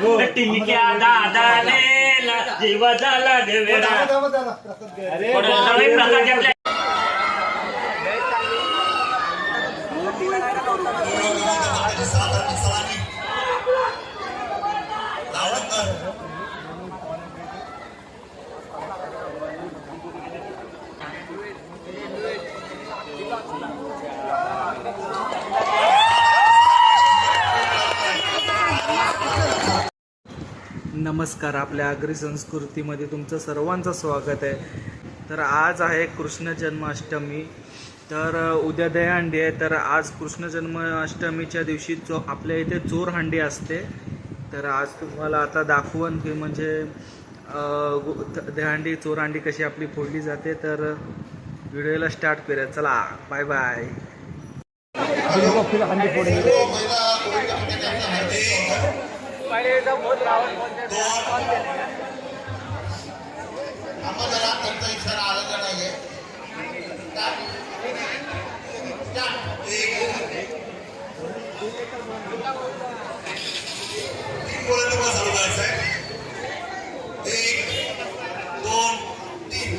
गुलाबी चेला टिमक्या दादालेला जीव झाला देवेरा. नवीन प्रकारचे नमस्कार आपल्या आगरी संस्कृतीमध्ये तुमचं सर्वांचं स्वागत आहे. तर आज आहे कृष्ण जन्माष्टमी. तर उद्या दहीहंडी आहे. तर आज कृष्ण जन्माष्टमीच्या दिवशी जो आपल्या इथे चोरहंडी असते. तर आज तुम्हाला आता दाखवून की म्हणजे द- दहीहंडी चोरहंडी कशी आपली फोडली जाते. तर व्हिडिओला स्टार्ट करूया. चला बाय बाय. अगोदरात त्यांचा इशारा आलेला नाहीये तीन बोलायला तुम्हाला चालू करायचं आहे एक दोन तीन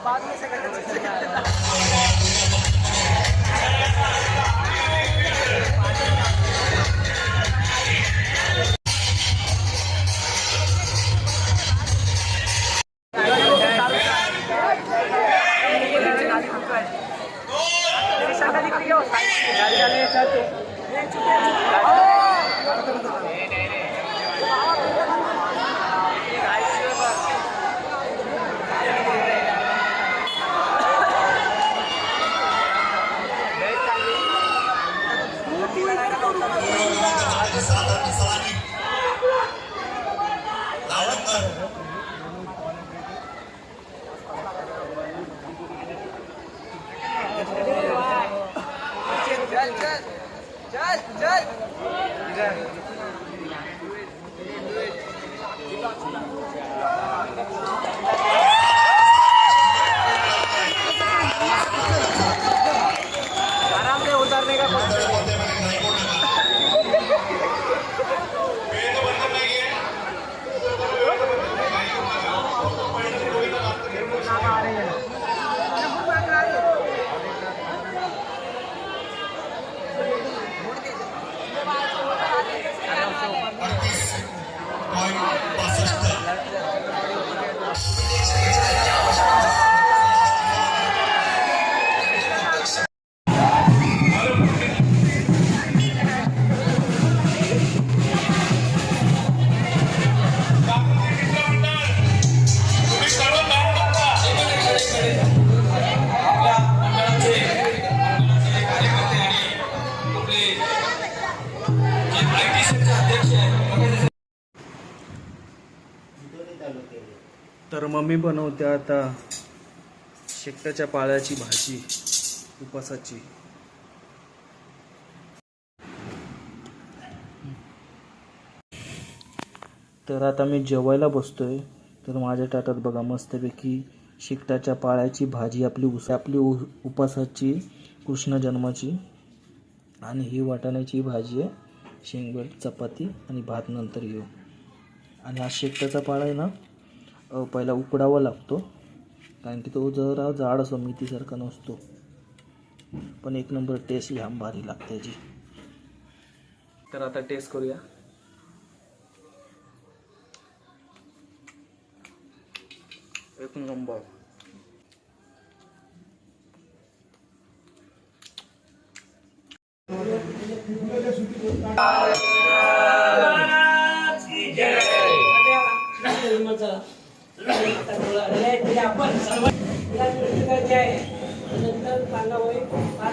बाद में चल चल चल चल इधर मम्मी बनवते आता. शेकटाच्या पाळ्याची भाजी उपासाची. तर आता मी जेवायला बसतोय. तर माझ्या ताटात बघा मस्तपैकी शिकटाच्या पाळ्याची भाजी आपली उस आपली उ उपासाची कृष्ण जन्माची. आणि ही वाटाण्याची भाजी आहे. शेंगवेळ चपाती आणि भात नंतर येऊ आणि हा शेकटाचा पाळा आहे ना पहिला उकडावा लागतो. कारण की तो जरा जाड असतो मितीसारखा नसतो. पण एक नंबर टेस्ट घ्या भारी लागते त्याची तर आता टेस्ट करूया. एक नंबर. गोपाळ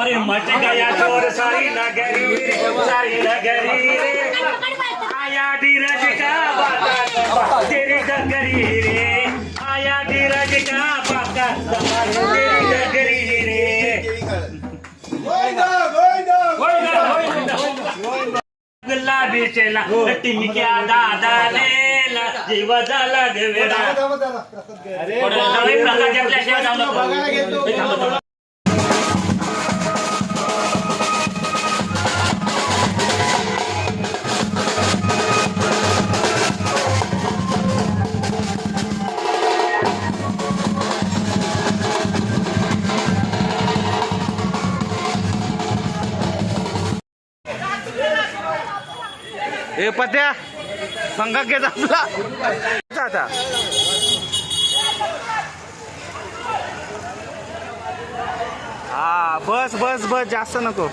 अरे मच गया चोर सारी नगरी सारी नगरी रे। आया धीरज का बाका तेरी डगरी रे। आया धीरज का बाका तेरी डगरी रे। गुलाबी चेला टिमक्या दादाने जीव झाला गेला प्रसाद घेतल्याशिवाय सध्या पंगा घेत आपला. आता. हा बस बस बस जास्त नको.